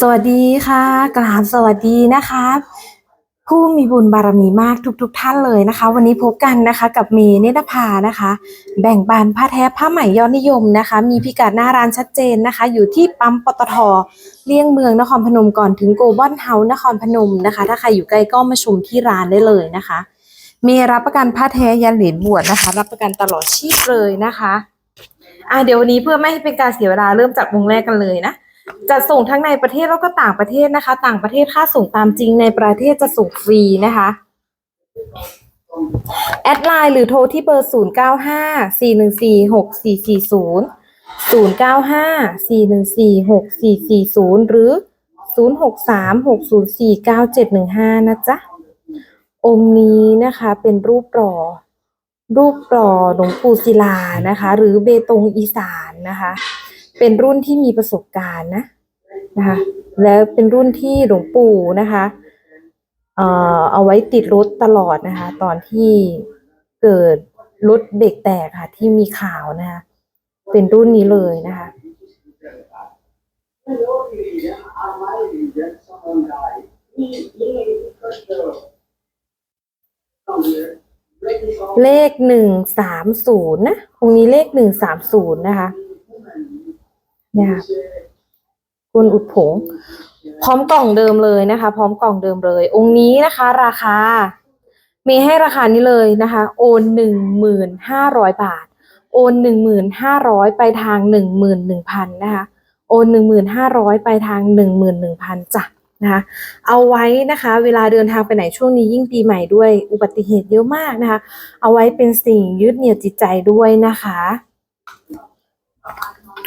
สวัสดีค่ะกราบสวัสดีนะคะผู้มีบุญบารมีมากทุกๆทท่านเลยนะคะ วันนี้พบกันนะคะกับเมย์เนตภานะคะ แบ่งปันผ้าแท้ผ้าไหม่ยอดนิยมนะคะ มีพิกัดหน้าร้านชัดเจนนะคะ อยู่ที่ปั๊มปตทเลี่ยงเมืองนครพนมก่อนถึงโกลบอลเฮาส์นครพนมนะคะ ถ้าใครอยู่ใกล้ก็มาชมที่ร้านได้เลยนะคะ มีรับประกันผ้าแท้ยันเหรียญบวชนะคะ รับประกันตลอดชีพเลยนะคะอะเดี๋ยววันนี้เพื่อไม่ให้เป็นการเสียเวลาเริ่มจากวงแรกกันเลยนะ จัดส่งทั้งในประเทศแล้วก็ต่างประเทศนะคะ ต่างประเทศค่าส่งตามจริงในประเทศจะส่งฟรีนะคะแอดไลน์หรือโทรที่เบอร์ 0 9 5 4 1 4 6 4 4 0 0 9 5 4 1 4 6 4 4 0 หรือ 0 6 3 6 0 4 9 7 1 5 นะจ๊ะ องค์นี้นะคะเป็นรูปหล่อรูปหล่อหลวงปู่ศิลานะคะ หรือเบตงอีสานนะคะ เป็นรุ่นที่มีประสบการณ์นะนะคะ แล้วเป็นรุ่นที่หลวงปู่นะคะเอ่อเอาไว้ติดรถตลอดนะคะ ตอนที่เกิดรถเบรกแตกค่ะ ที่มีข่าวนะคะเป็นรุ่นนี้เลยนะคะเลขหนึ่งสามศูนย์นะ ตรงนี้เลขหนึ่งสามศูนย์นะคะ เนี่ยคุณอุดผง พร้อมกล่องเดิมเลยนะคะ พร้อมกล่องเดิมเลย องค์นี้นะคะ ราคา มีให้ราคานี้เลยนะคะ โอนหนึ่งหมื่นห้าร้อยบาท โอนหนึ่งหมื่นห้าร้อยไปทางหนึ่งหมื่นหนึ่งพันนะคะโอนหนึ่งหมื่นห้าร้อยไปทางหนึ่งหมื่นหนึ่งพันจ้ะนะคะเอาไว้นะคะ เวลาเดินทางไปไหนช่วงนี้ยิ่งปีใหม่ด้วยอุบัติเหตุเยอะมากนะคะ เอาไว้เป็นสิ่งยึดเหนี่ยวจิตใจด้วยนะคะ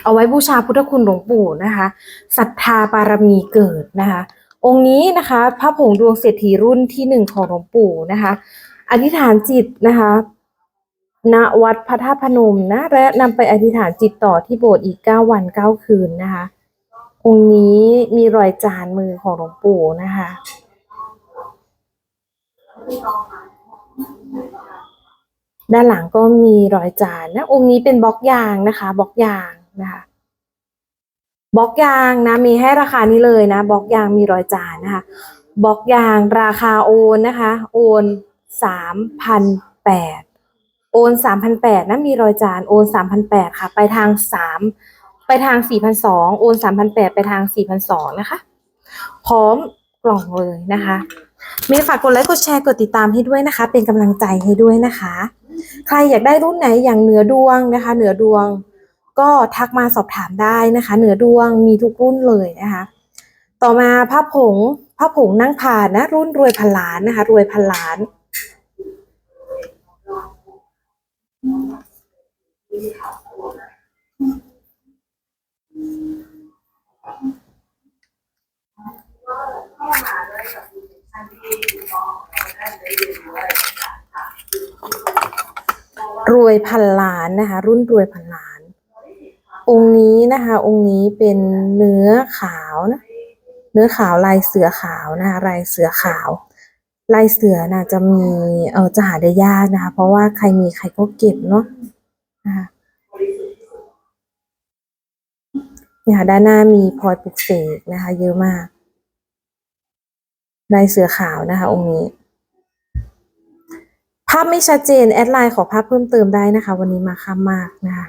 เอาไว้บูชาพุทธคุณหลวงปู่นะคะศรัทธาบารมีเกิดนะคะ องค์นี้นะคะพระผงดวงเศรษฐีรุ่นที่หนึ่งของหลวงปู่นะคะอธิษฐานจิตนะคะณวัดพระธาตุพนมนะและนำไปอธิษฐานจิตต่อที่โบสถ์อีกเก้าวันเก้าคืนนะคะ องค์นี้มีรอยจานมือของหลวงปู่นะคะ ด้านหลังก็มีรอยจานนะองค์นี้เป็นบล็อกยางนะคะบล็อกยาง นะคะบล็อกยางนะมีให้ราคานี้เลยนะบล็อกยางมีรอยจานนะคะบล็อกยางราคาโอนนะคะ โอนสามพันแปดโอนสามพันแปดนะมีรอยจานโอนสามพันแปดค่ะ ไปทางสามไปทางสี่พันสองโอนสามพันแปดไปทางสี่พันสองนะคะ พร้อมกล่องเลยนะคะมีฝากกดไลค์กดแชร์กดติดตามให้ด้วยนะคะ เป็นกำลังใจให้ด้วยนะคะ ใครอยากได้รุ่นไหนอย่างเหนือดวงนะคะ เหนือดวง ก็ทักมาสอบถามได้นะคะ เหนือดวงมีทุกรุ่นเลยนะคะ ต่อมาผ้าผงผ้าผงนั่งผ่านนะ รุ่นรวยพันล้านนะคะ รวยพันล้าน รวยพันล้านนะคะ รุ่นรวยพันล้าน องค์นี้นะคะ องค์นี้เป็นเนื้อขาวนะเนื้อขาวลายเสือขาวนะคะลายเสือขาวลายเสือน่ะจะมีเออจะหาได้ยากนะคะ เพราะว่าใครมีใครก็เก็บเนาะนะคะนี่ค่ะด้านหน้ามีพลอยปลุกเสกนะคะ เยอะมากลายเสือขาวนะคะ องค์นี้ ภาพไม่ชัดเจนแอดไลน์ขอภาพเพิ่มเติมได้นะคะ วันนี้มาค่ำมากนะคะ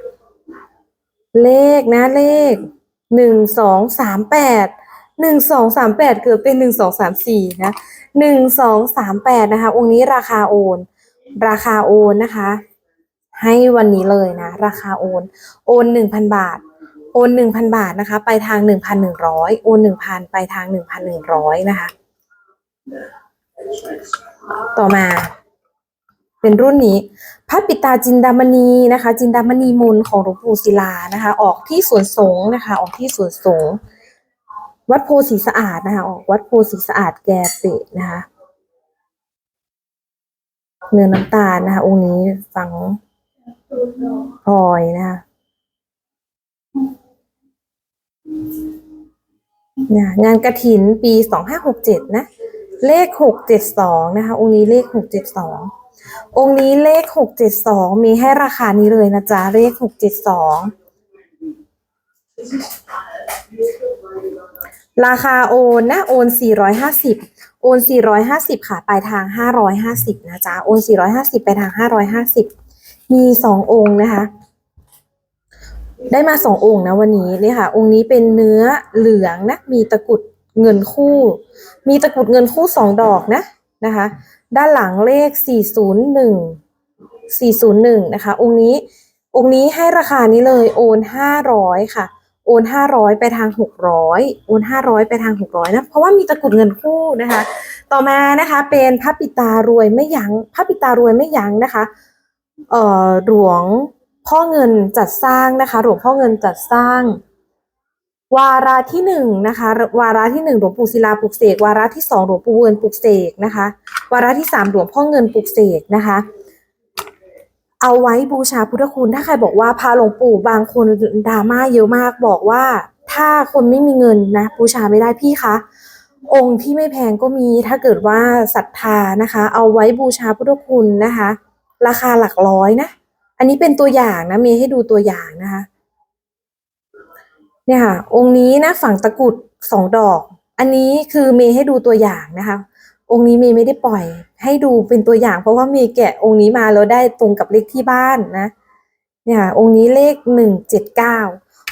เลขนะเลขหนึ่งสองสามแปดหนึ่งสองสามแปดเกิดเป็นหนึ่งสองสามสี่นะหนึ่งสองสามแปดนะคะองค์นี้ราคาโอน ราคาโอนนะคะ ให้วันนี้เลยนะ ราคาโอน โอนหนึ่งพันบาท โอนหนึ่งพันบาทนะคะ ไปทางหนึ่งพันหนึ่งร้อยโอนหนึ่งพันไปทางหนึ่งพันหนึ่งร้อยนะคะ ต่อมา เป็นรุ่นนี้พระปิตาจินดามณีนะคะ จินดามณีมูลของหลวงปู่ศิลานะคะ ออกที่สวนสงฆ์นะคะ ออกที่สวนสงฆ์วัดโพสีสะอาดนะคะ ออกวัดโพสีสะอาดแกเปะนะคะเนื้อน้ำตาลนะคะองค์นี้ฝังพลอยนะคะงานกระถินปีสองห้าหกเจ็ดนะ เลขหกเจ็ดสองนะคะองค์นี้เลขหกเจ็ดสอง องค์นี้เลขหกเจ็ดสองมีให้ราคานี้เลยนะจ๊ะเลขหกเจ็ดสองราคาโอนนะโอน450โอน450ค่ะปลายทาง550นะจ๊ะโอน450ไปทาง550มี2องค์นะคะ ได้มา2องค์นะวันนี้เนี่ยค่ะ องค์นี้เป็นเนื้อเหลืองนะมีตะกุดเงินคู่ มีตะกุดเงินคู่2ดอกนะนะคะ ด้านหลังเลข 401 401 นะคะ องค์นี้ องค์นี้ให้ราคานี้เลย โอน 500 ค่ะ โอนห้าร้อยไปทางหกร้อยโอนห้าร้อยไปทางหกร้อยนะ เพราะว่ามีตะกุดเงินคู่นะคะ ต่อมานะคะ เป็นพระปิตารวยไม่ยัง้ง พระปิตารวยไม่ยั้งนะคะ เอ่อ หลวงพ่อเงินจัดสร้างนะคะ หลวงพ่อเงินจัดสร้าง วาระที่หนึ่งนะคะ วาระที่หนึ่งหลวงปู่ศิลาปลุกเสก วาระที่สองหลวงปู่เวิร์นปลุกเสกนะคะ วาระที่สามหลวงพ่อเงินปลุกเสกนะคะ เอาไว้บูชาพุทธคุณถ้าใครบอกว่าพาหลวงปู่บางคนดราม่าเยอะมากบอกว่าถ้าคนไม่มีเงินนะบูชาไม่ได้พี่คะองค์ที่ไม่แพงก็มีถ้าเกิดว่าศรัทธานะคะ เอาไว้บูชาพุทธคุณนะคะ ราคาหลักร้อยนะ อันนี้เป็นตัวอย่างนะมย์ให้ดูตัวอย่างนะคะ เนี่ยค่ะ องค์นี้นะฝั่งตะกรุดสองดอก อันนี้คือเมย์ให้ดูตัวอย่างนะคะ องค์นี้เมย์ไม่ได้ปล่อย ให้ดูเป็นตัวอย่าง เพราะว่าเมย์แกะองค์นี้มาแล้วได้ตรงกับเลขที่บ้านนะ เนี่ยค่ะองค์นี้เลขหนึ่งเจ็ดเก้า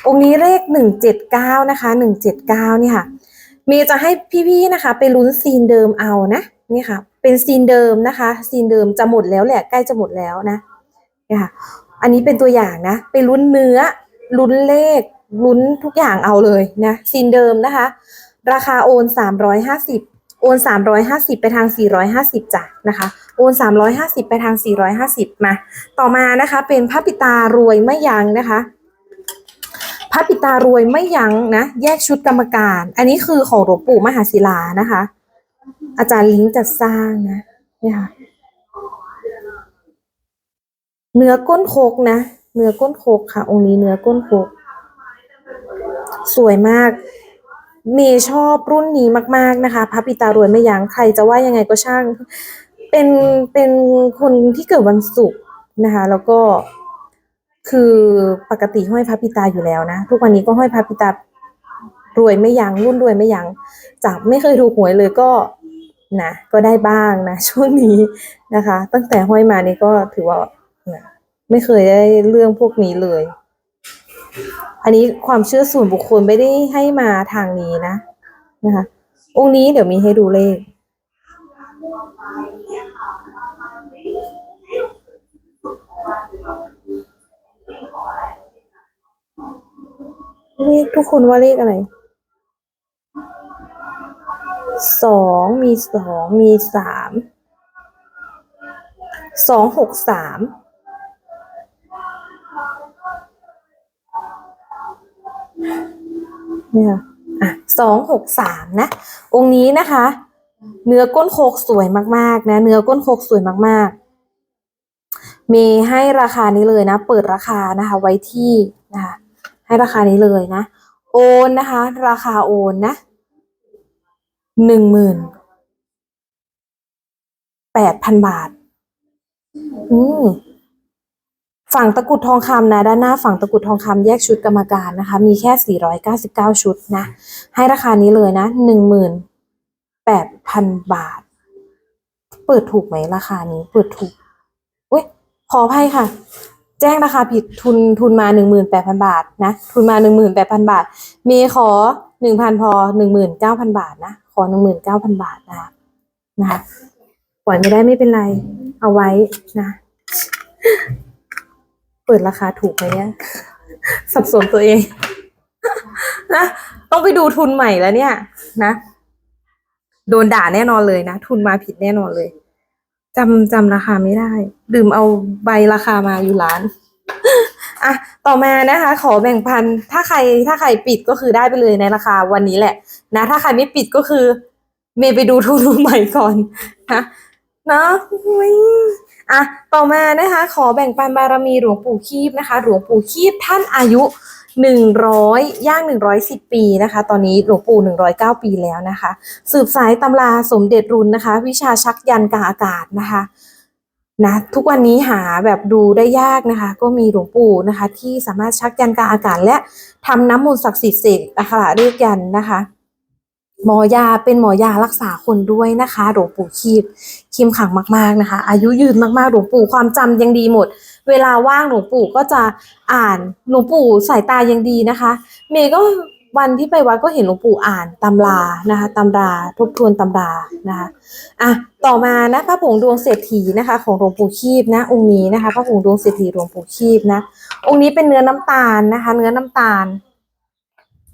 องค์นี้เลขหนึ่งเจ็ดเก้านะคะหนึ่งเจ็ดเก้านี่ค่ะ เมย์จะให้พี่ๆนะคะ ไปลุ้นซีนเดิมเอานะนี่ค่ะ เป็นซีนเดิมนะคะ ซีนเดิมจะหมดแล้วแหละใกล้จะหมดแล้วนะเนี่ยค่ะ อันนี้เป็นตัวอย่างนะ ไปลุ้นเนื้อลุ้นเลข ลุ้นทุกอย่างเอาเลยนะซีนเดิมนะคะ ราคาโอนสามร้อยห้าสิบโอนสามร้อยห้าสิบไปทางสี่ร้อยห้าสิบจ้ะนะคะ โอนสามร้อยห้าสิบไปทางสี่ร้อยห้าสิบมา ต่อมานะคะเป็นพระปิตารวยไม่ยั้งนะคะพระปิตารวยไม่ยั้งนะ แยกชุดกรรมการ อันนี้คือของหลวงปู่มหาศิลานะคะ อาจารย์ลิงจัดสร้างนะเนี่ยค่ะเนื้อก้นโคกนะ เนื้อก้นโคกค่ะ องค์นี้เนื้อก้นโคก สวยมาก เมย์ชอบรุ่นนี้มาก ๆนะคะพระปิตารวยไม่ยั้งใครจะว่ายังไงก็ช่าง เป็นเป็นคนที่เกิดวันศุกร์นะคะ แล้วก็คือปกติห้อยพระปิตาอยู่แล้วนะ ทุกวันนี้ก็ห้อยพระปิตารวยไม่ยัง้งรุ่นรวยไม่ยัง้งจากไม่เคยถูกหวยเลยก็นะก็ได้บ้างนะ ช่วงนี้นะคะ ตั้งแต่ห้อยมานี่ก็ถือว่านะไม่เคยได้เรื่องพวกนี้เลย อันนี้ความเชื่อส่วนบุคคลไม่ได้ให้มาทางนี้นะนะคะ องค์นี้เดี๋ยวมีให้ดูเลข เลขทุกคนว่าเลขอะไรสองมีสองมีสามสองหกสาม เนี่ยอะสองหกสามนะ องค์นี้นะคะ เนื้อก้นโคกสวยมากๆนะ เนื้อก้นโคกสวยมากๆ มีให้ราคานี้เลยนะ เปิดราคานะคะ ไว้ที่นะคะ ให้ราคานี้เลยนะ โอนนะคะ ราคาโอนนะหนึ่งหมื่นแปดพันบาท อืม ฝั่งตะกุดทองคำนะด้านหน้าฝั่งตะกุดทองคำแยกชุดกรรมการนะคะ มีแค่ 499 ชุดนะ ให้ราคานี้เลยนะ 18,000 บาท เปิดถูกไหมราคานี้ เปิดถูกอุ้ยขออภัยค่ะ แจ้งราคาผิดทุนทุนมา 18,000 บาทนะ ทุนมา 18,000 บาทเมย์ขอ 1,000 พอ 19,000 บาทนะ ขอ 19,000 บาทนะคะนะคะปล่อยไม่ได้ไม่เป็นไร เอาไว้นะ เปิดราคาถูกไหมเนี่ย สับสนตัวเอง นะ ต้องไปดูทุนใหม่แล้วเนี่ย นะ โดนด่าแน่นอนเลยนะ ทุนมาผิดแน่นอนเลยจำจำราคาไม่ได้ ดื่มเอาใบราคามาอยู่ร้านอะต่อมานะคะ ขอแบ่งพันถ้าใครถ้าใครปิดก็คือได้ไปเลยในราคาวันนี้แหละ นะ ถ้าใครไม่ปิดก็คือ เมย์ไปดูทุนใหม่ก่อนนะเนาะ อะต่อมานะคะขอแบ่งปันบารมีหลวงปู่คีบนะคะ หลวงปู่คีบท่านอายุหนึ่งร้อยย่างหนึ่งร้อยสิบปีนะคะ ตอนนี้หลวงปู่หนึ่งร้อยเก้าปีแล้วนะคะ สืบสายตำราสมเด็จรุนนะคะ วิชาชักยันกาอากาศนะคะนะทุกวันนี้หาแบบดูได้ยากนะคะ ก็มีหลวงปู่นะคะ ที่สามารถชักยันกาอากาศและทำน้ำมนต์ศักดิ์สิทธิ์เสกอักขระเรียกยันนะคะ หมอยาเป็นหมอยารักษาคนด้วยนะคะหลวงปู่คีบคิมขังมากๆนะคะ อายุยืนมากๆหลวงปู่ความจำยังดีหมด เวลาว่างหลวงปู่ก็จะอ่านหลวงปู่สายตายังดีนะคะ เมย์ก็วันที่ไปวัดก็เห็นหลวงปู่อ่านตำรานะคะตำราทบทวนตำรานะคะอะต่อมานะพระผงดวงเศรษฐีนะคะ ของหลวงปู่คีบนะ องค์นี้นะคะพระผงดวงเศรษฐีหลวงปู่คีบนะองค์นี้เป็นเนื้อน้ำตาลนะคะ เนื้อน้ำตาล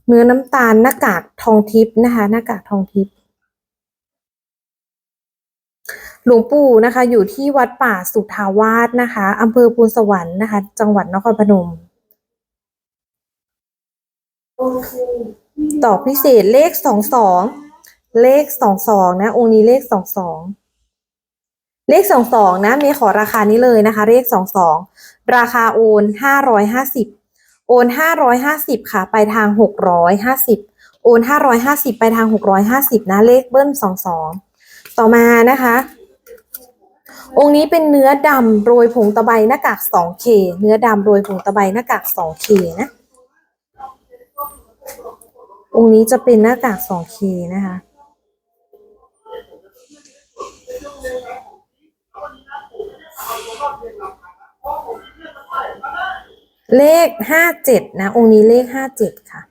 เนื้อน้ำตาลหน้ากากทองทิพย์นะคะ หน้ากากทองทิพย์หลวงปู่นะคะ อยู่ที่วัดป่าสุทาวาสนะคะอำเภอพูนสวรรค์นะคะ จังหวัดนครพนมต่อพิเศษเลขสองสองเลขสองสองนะองค์นี้เลขสองสองเลขสองสองนะเมย์ขอราคานี้เลยนะคะ เลขสองสองราคาโอนห้าร้อยห้าสิบ โอนห้าร้อยห้าสิบค่ะ ไปทางหกร้อยห้าสิบโอนห้าร้อยห้าสิบไปทางหกร้อยห้าสิบนะ เลขเบิ้ลสองสองต่อมานะคะ องค์นี้เป็นเนื้อดำโรยผงตะไบหน้ากาก 2K เนื้อดำโรยผงตะไบหน้ากาก 2K นะ องค์นี้จะเป็นหน้ากาก 2K นะคะ เลข57นะ องค์นี้เลข57ค่ะ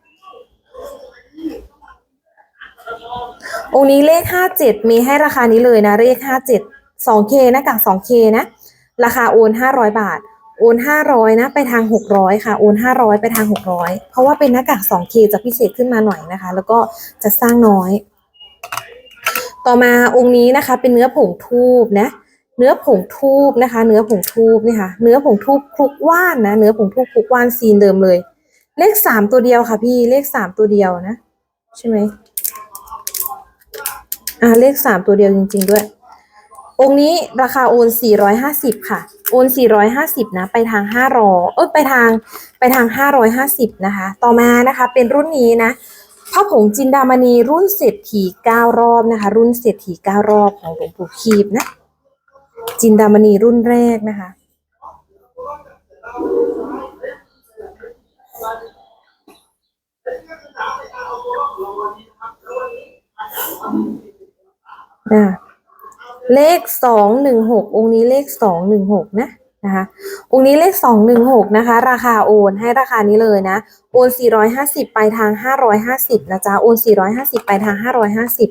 องค์นี้เลข57มีให้ราคานี้เลยนะเลข57 2K หน้ากาก 2K นะ ราคาโอน500บาท โอน500นะ ไปทาง600ค่ะ โอน500ไปทาง600เพราะว่าเป็นหน้ากาก 2K จะพิเศษขึ้นมาหน่อยนะคะ แล้วก็จะสร้างน้อย ต่อมาองค์นี้นะคะ เป็นเนื้อผงทูบนะ เนื้อผงทูบนะคะ เนื้อผงทูบนี่ค่ะ เนื้อผงทูบคลุกว่านนะ เนื้อผงทูบคลุกว่านซีนเดิมเลย เลขสามตัวเดียวค่ะ พี่ เลขสามตัวเดียวนะ ใช่ไหมอ่าเลขสามตัวเดียวจริง ๆด้วย องค์นี้ราคาโอน450ค่ะ โอน450นะ ไปทาง5รอเอ้ยไปทาง ไปทาง550นะคะ ต่อมานะคะ เป็นรุ่นนี้นะพระผงจินดามณีรุ่นเศรษฐี9รอบนะคะ รุ่นเศรษฐี9รอบของหลวงปู่คีบนะ จินดามณีรุ่นแรกนะคะอ่าเลขสองหนึ่งหกองนี้เลขสองหนึ่งหกนะนะคะองนี้เลขสองหนึ่งหกนะคะ ราคาโอนให้ราคานี้เลยนะ โอนสี่ร้อยห้าสิบไปทางห้าร้อยห้าสิบนะจ๊ะ โอนสี่ร้อยห้าสิบไปทางห้าร้อยห้าสิบ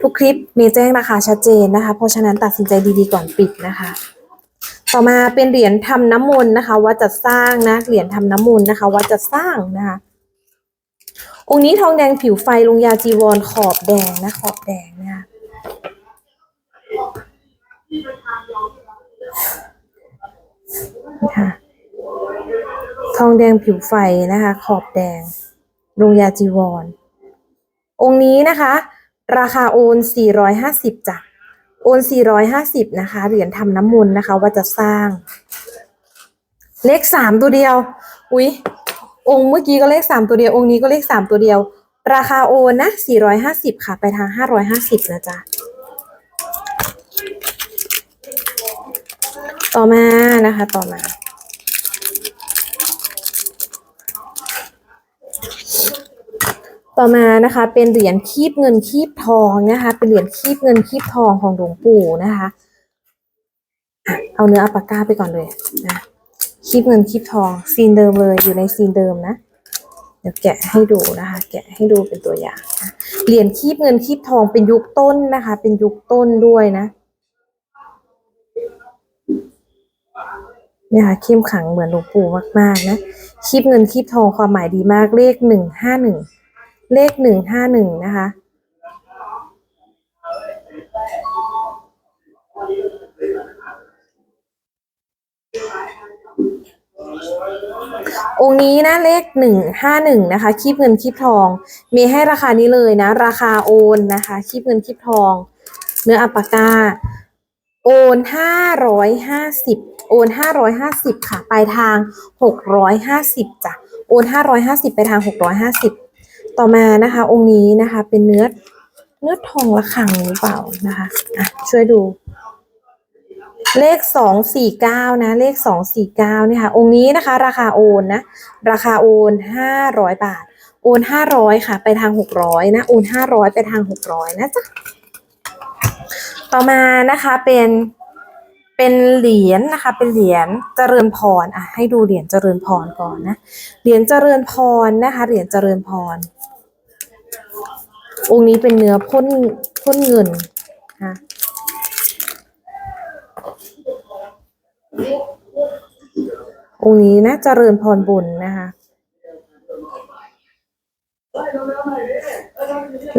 ทุกคลิปมีแจ้งราคาชัดเจนนะคะ เพราะฉะนั้นตัดสินใจดีๆก่อนปิดนะคะ ต่อมาเป็นเหรียญทำน้ำมนต์นะคะวัดจัดสร้างนะเหรียญทำน้ำมนต์นะคะวัดจัดสร้างนะคะ องค์นี้ทองแดงผิวไฟลงยาจีวรขอบแดงนะขอบแดงนะคะค่ะทองแดงผิวไฟนะคะ ขอบแดงลงยาจีวร องค์นี้นะคะ ราคาโอน 450จ้ะโอน 450 นะคะ เหรียญทำน้ำมนต์นะคะ ว่าจะสร้าง เลขสามตัวเดียว อุ๊ย องค์เมื่อกี้ก็เลขสามตัวเดียว องค์นี้ก็เลขสามตัวเดียว ราคาโอนนะ 450 ค่ะ ไปทาง 550 นะจ๊ะ ต่อมานะคะ ต่อมา ต่อมานะคะเป็นเหรียญคีบเงินคีบทองนะคะ เป็นเหรียญคีบเงินคีบทองของหลวงปู่นะคะเอาเนื้ออัปปาก้าไปก่อนเลยนะคีบเงินคีบทองซีนเดิมเลยอยู่ในซีนเดิมนะเดี๋ยวแกะให้ดูนะคะ แกะให้ดูเป็นตัวอย่างนะเหรียญคีบเงินคีบทองเป็นยุคต้นนะคะ เป็นยุคต้นด้วยนะเนี่ยค่ะเข้มขังเหมือนหลวงปู่มากๆนะคีบเงินคีบทองความหมายดีมากเลขหนึ่งห้าหนึ่ง เลขหนึ่งห้าหนึ่งนะคะ องค์นี้นะเลขหนึ่งห้าหนึ่งนะคะ คีบเงินคีบทอง มีให้ราคานี้เลยนะ ราคาโอนนะคะ คีบเงินคีบทอง เนื้ออัปากา โอนห้าร้อยห้าสิบโอนห้าร้อยห้าสิบค่ะไปทางหกร้อยห้าสิบจ้ะ โอนห้าร้อยห้าสิบไปทางหกร้อยห้าสิบ ต่อมานะคะ องค์นี้นะคะ เป็นเนื้อเนื้อทองระฆังหรือเปล่านะคะอะช่วยดู เลขสองสี่เก้านะ เลขสองสี่เก้าเนี่ยค่ะ องค์นี้นะคะ ราคาโอนนะ ราคาโอนห้าร้อยบาท โอนห้าร้อยค่ะ ไปทางหกร้อยนะ โอนห้าร้อยไปทางหกร้อยนะจ๊ะ ต่อมานะคะเป็นเป็นเหรียญนะคะ เป็นเหรียญเจริญพรอะให้ดูเหรียญเจริญพรก่อนนะ เหรียญเจริญพรนะคะ เหรียญเจริญพร องค์นี้เป็นเนื้อพ่นพ่นเงินนะองค์นี้นะเจริญพรบุญนะคะ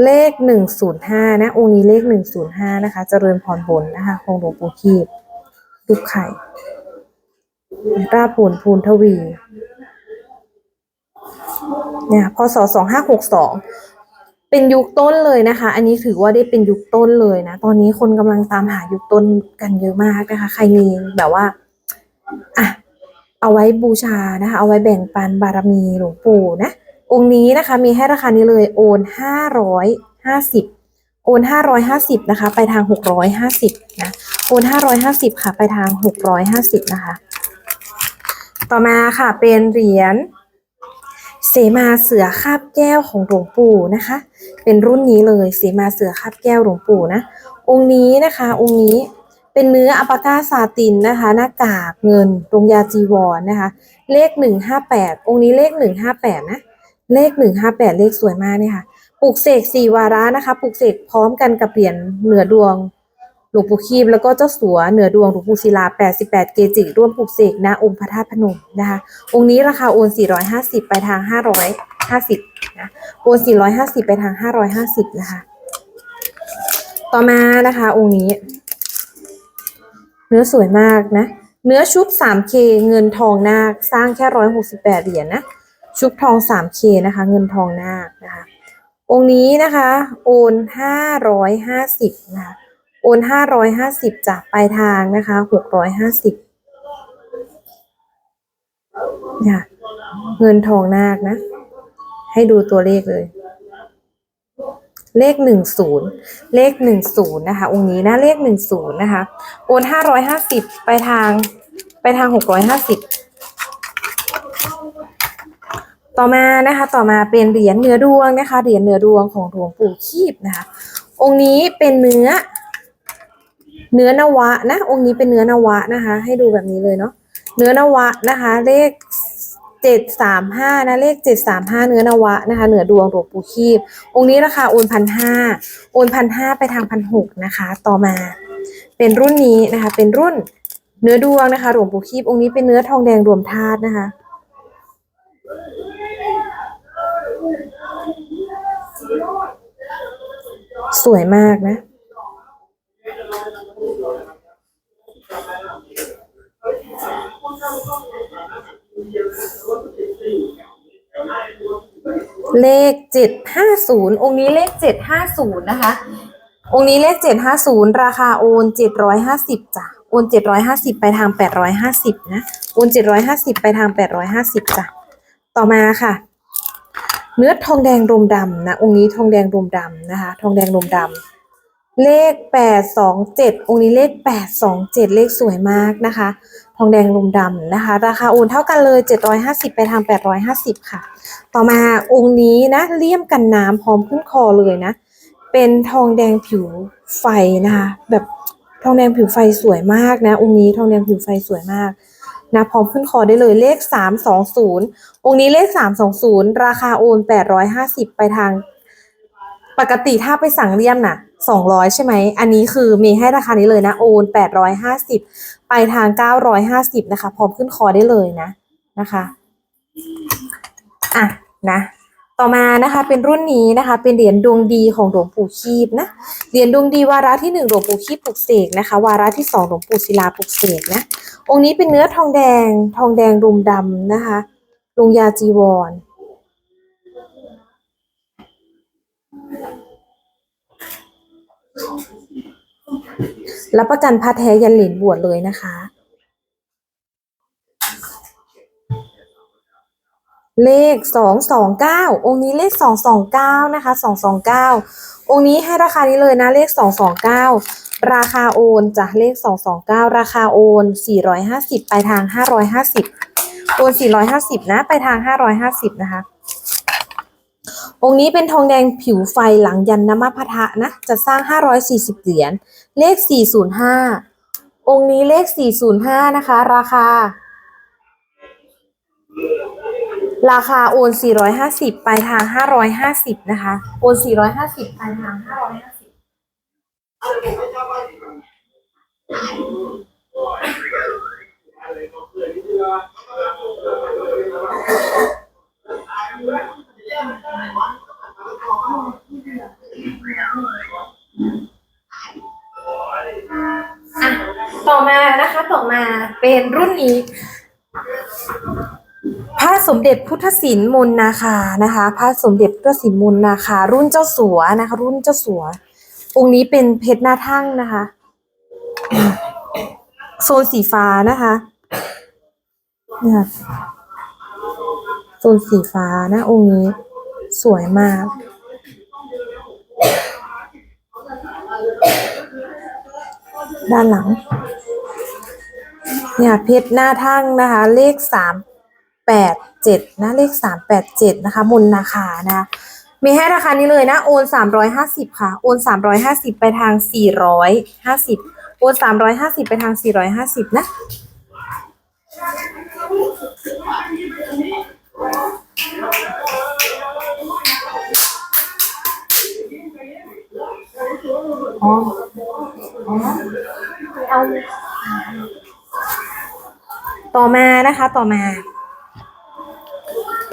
เลขหนึ่งศูนย์ห้านะ องค์นี้เลขหนึ่งศูนย์ห้านะคะ เจริญพรบนนะคะของหลวงปู่คีบลูกไข่ราบปูนภูนทวี เนี่ยพศสองห้าหกสอง เป็นยุคต้นเลยนะคะ อันนี้ถือว่าได้เป็นยุคต้นเลยนะ ตอนนี้คนกำลังตามหายุคต้นกันเยอะมากนะคะ ใครมีแบบว่าอะเอาไว้บูชานะคะ เอาไว้แบ่งปันบารมีหลวงปู่นะ องค์นี้นะคะ มีให้ราคานี้เลยโอนห้าร้อยห้าสิบโอนห้าร้อยห้าสิบนะคะ ไปทางหกร้อยห้าสิบนะโอนห้าร้อยห้าสิบค่ะ ไปทางหกร้อยห้าสิบนะคะ ต่อมาค่ะเป็นเหรียญเสมาเสือคาบแก้วของหลวงปู่นะคะ เป็นรุ่นนี้เลยเสมาเสือคาบแก้วหลวงปู่นะ องค์นี้นะคะ องค์นี้เป็นเนื้ออัปปากาซาตินนะคะ หน้ากากเงินตรงยาจีวรนนะคะ เลขหนึ่งห้าแปดองค์นี้เลขหนึ่งห้าแปดนะ เลขหนึ่งห้าแปดเลขสวยมากเนี่ยค่ะปลูกเสกสี่วาระนะคะปลูกเสกพร้อมกันกับเหรียญเหนือดวงหลวงปู่คีบแล้วก็เจ้าสัวเหนือดวงหลวงปู่ศิลา 88 เกจิ ร่วมปลูกเสกณองค์พระธาตุพนมนะคะ องค์นี้ราคาโอน 450 ไปทาง 550นะโอน450 ไปทาง 550 นะคะ ต่อมานะคะองค์นี้ เนื้อสวยมากนะ เนื้อชุบ 3K เงินทองนาคสร้างแค่ 168 เหรียญนะ ชุบทอง 3K นะคะ เงินทองนาคนะคะ องค์นี้นะคะ โอน 550 นะคะ โอน 550จากปลายทางนะคะ 650เนี่ยเงินทองนาคนะ ให้ดูตัวเลขเลย เลขหนึ่งศูนย์เลขหนึ่งศูนย์นะคะ องค์นี้นะเลขหนึ่งศูนย์นะคะ โอนห้าร้อยห้าสิบไปทางไปทางหกร้อยห้าสิบต่อมานะคะ ต่อมาเป็นเหรียญเนื้อดวงนะคะ เหรียญเนื้อดวงของหลวงปู่คีบนะคะ องค์นี้เป็นเนื้อ เนื้อนวะนะ องค์นี้เป็นเนื้อนวะนะคะ ให้ดูแบบนี้เลยเนาะ เนื้อนวะนะคะ เลข เจ็ดสามห้านะเลขเจ็ดสามห้าเนื้อนวะนะคะ เหนือดวงหลวงปู่คีบ องค์นี้ราคาโอนพันห้าโอนพันห้าไปทางพันหกนะคะ ต่อมา เป็นรุ่นนี้นะคะ เป็นรุ่นเนื้อดวงนะคะหลวงปู่คีบองค์นี้เป็นเนื้อทองแดงรวมธาตุนะคะ สวยมากนะ เลขเจ็ดห้าศูนย์องค์นี้เลขเจ็ดห้าศูนย์นะคะ องค์นี้เลขเจ็ดห้าศูนย์ราคาโอนเจ็ดร้อยห้าสิบจ้ะโอนเจ็ดร้อยห้าสิบไปทางแปดร้อยห้าสิบนะโอนเจ็ดร้อยห้าสิบไปทางแปดร้อยห้าสิบจ้ะต่อมาค่ะ เนื้อทองแดงรมดำนะองค์นี้ทองแดงรมดำนะคะ ทองแดงรมดำเลขแปดสองเจ็ดองค์นี้เลขแปดสองเจ็ดเลขสวยมากนะคะ ทองแดงลุมดำนะคะ ราคาโอนเท่ากันเลย 750 ไปทาง 850 ค่ะ ต่อมาองค์นี้นะเลี่ยมกันน้ำพร้อมขึ้นคอเลยนะ เป็นทองแดงผิวไฟนะคะแบบทองแดงผิวไฟสวยมากนะองค์นี้ทองแดงผิวไฟสวยมากนะพร้อมขึ้นคอได้เลยเลข 320 องค์นี้เลข 320 ราคาโอน 850 ไปทาง ปกติถ้าไปสั่งเลี่ยมนะ่ะ 200 ใช่ไหม อันนี้คือมีให้ราคานี้เลยนะ โอน 850 ไปทาง 950 นะคะ พร้อมขึ้นคอได้เลยนะ นะคะ อะ นะ ต่อมานะคะ เป็นรุ่นนี้นะคะ เป็นเหรียญดวงดีของหลวงปู่คีบนะ เหรียญดวงดีวาระที่1หลวงปู่คีบปลุกเสกนะคะ วาระที่2หลวงปู่ศิลาปลุกเสกนะ องค์นี้เป็นเนื้อทองแดง ทองแดงรุมดำนะคะ ลงยาจีวร รับประกันพาแท้ยันเหรียญบวชเลยนะคะ เลขสองสองเก้าองค์นี้เลขสองสองเก้านะคะสองสองเก้าองค์นี้ให้ราคานี้เลยนะเลขสองสองเก้าราคาโอนจ้ะเลขสองสองเก้าราคาโอนสี่ร้อยห้าสิบไปทางห้าร้อยห้าสิบโอนสี่ร้อยห้าสิบนะ ไปทางห้าร้อยห้าสิบนะคะ องค์นี้เป็นทองแดงผิวไฟหลังยันนมพทะนะ จะสร้าง 540 เหรียญ เลข 405 องค์นี้เลข 405 นะคะ ราคา ราคาโอน 450 ปลายทาง 550 นะคะ โอน 450 ปลายทาง 550 อะต่อมานะคะต่อมาเป็นรุ่นนี้พระสมเด็จพุทธศิลป์มนนาคานะคะ พระสมเด็จพุทธศิลป์มนนาคา รุ่นเจ้าสัวนะคะ รุ่นเจ้าสัว องค์นี้เป็นเพชรหน้าทั่งนะคะ โซนสีฟ้านะคะเนี่ยโซนสีฟ้านะองค์นี้ สวยมาก ด้านหลัง เนี่ยเพชรหน้าทั่งนะคะ เลขสามแปดเจ็ดนะเลขสามแปดเจ็ดนะคะมนนาคานะ มีให้ราคานี้เลยนะ โอนสามร้อยห้าสิบค่ะ โอนสามร้อยห้าสิบไปทางสี่ร้อยห้าสิบโอนสามร้อยห้าสิบไปทางสี่ร้อยห้าสิบนะ ต่อมานะคะต่อมา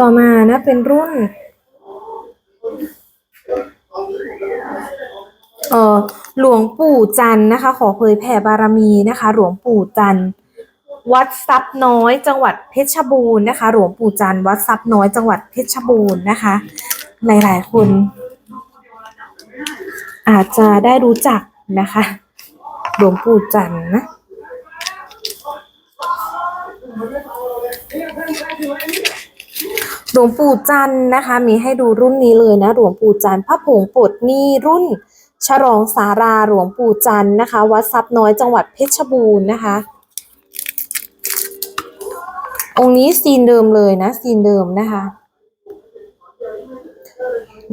ต่อมานะเป็นรุ่นเอ่อหลวงปู่จันนะคะ ขอเผยแผ่บารมีนะคะ หลวงปู่จันวัดทรัพย์น้อย จังหวัดเพชรบูรณ์นะคะ หลวงปู่จันวัดทรัพย์น้อยจังหวัดเพชรบูรณ์นะคะ หลาย ๆ คน อาจจะได้รู้จักนะคะ หลวงปู่จันนะ หลวงปู่จันนะคะ มีให้ดูรุ่นนี้เลยนะ หลวงปู่จันพระผงปลดนี้รุ่น ฉลองสาราหลวงปู่จันนะคะ วัดทรัพย์น้อยจังหวัดเพชรบูรณ์นะคะ องค์นี้ซีนเดิมเลยนะ ซีนเดิมนะคะ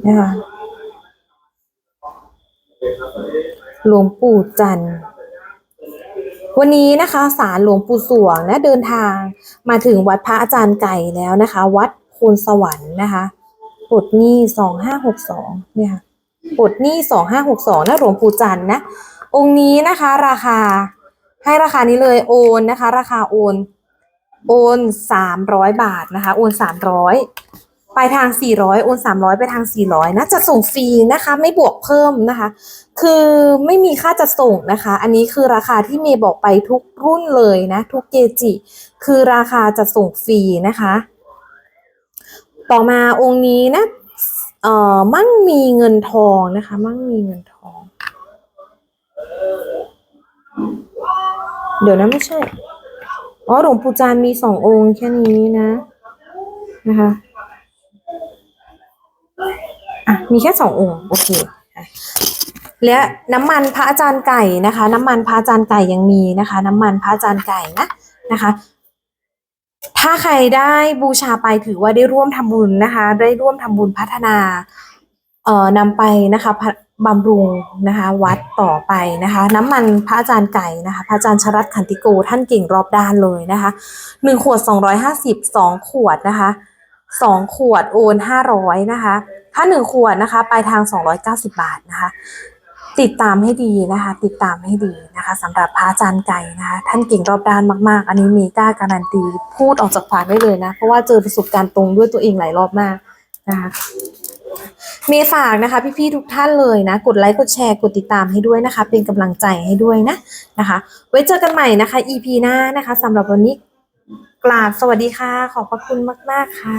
นะคะหลวงปู่จันทร์ วันนี้นะคะศาลหลวงปู่สวงนะเดินทางมาถึงวัดพระอาจารย์ไก่แล้วนะคะ วัดโพนสวรรค์นะคะปลดหนี้สองห้าหกสองเนี่ยค่ะปลดหนี้สองห้าหกสองนะหลวงปู่จันนะ องค์นี้นะคะ ราคา ให้ราคานี้เลยโอนนะคะ ราคาโอน โอนสามร้อยบาทนะคะ โอนสามร้อย ปลายทางสี่ร้อยโอนสามร้อยไปทางสี่ร้อยนะ จะส่งฟรีนะคะ ไม่บวกเพิ่มนะคะ คือไม่มีค่าจัดส่งนะคะ อันนี้คือราคาที่เมย์บอกไปทุกรุ่นเลยนะ ทุกเกจิ คือราคาจะส่งฟรีนะคะ ต่อมาองค์นี้นะเอ่อมั่งมีเงินทองนะคะ มั่งมีเงินทอง เดี๋ยวนะไม่ใช่ อ๋อหลวงปู่จานมีสององค์แค่นี้นะ นะคะ อะมีแค่สององค์โอเคและน้ำมันพระอาจารย์ไก่นะคะ น้ำมันพระอาจารย์ไก่ยังมีนะคะ น้ำมันพระอาจารย์ไก่นะนะคะ ถ้าใครได้บูชาไปถือว่าได้ร่วมทำบุญนะคะ ได้ร่วมทำบุญพัฒนาเอ่อนำไปนะคะพะบำรุงนะคะ วัดต่อไปนะคะ น้ำมันพระอาจารย์ไก่นะคะ พระอาจารย์ชรัตขันติโกท่านเก่งรอบด้านเลยนะคะหนึ่งขวดสองร้อยห้าสิบสองขวดนะคะสองขวดโอนห้าร้อยนะคะ ถ้าหนึ่งขวดนะคะปลายทางสองร้อยเก้าสิบาทนะคะ ติดตามให้ดีนะคะ ติดตามให้ดีนะคะสำหรับพระอาจารย์ไก่นะคะ ท่านเก่งรอบด้านมากๆ อันนี้มีกล้าการันตีพูดออกจากปากได้เลยนะ เพราะว่าเจอประสบการณ์ตรงด้วยตัวเองหลายรอบมากนะคะเมย์ฝากนะคะพี่ๆทุกท่านเลยนะ กดไลค์กดแชร์กดติดตามให้ด้วยนะคะ เป็นกำลังใจให้ด้วยนะนะคะ ไว้เจอกันใหม่นะคะ EP หน้านะคะสำหรับวันนี้กราบสวัสดีค่ะ ขอบพระคุณมาก ๆ ค่ะ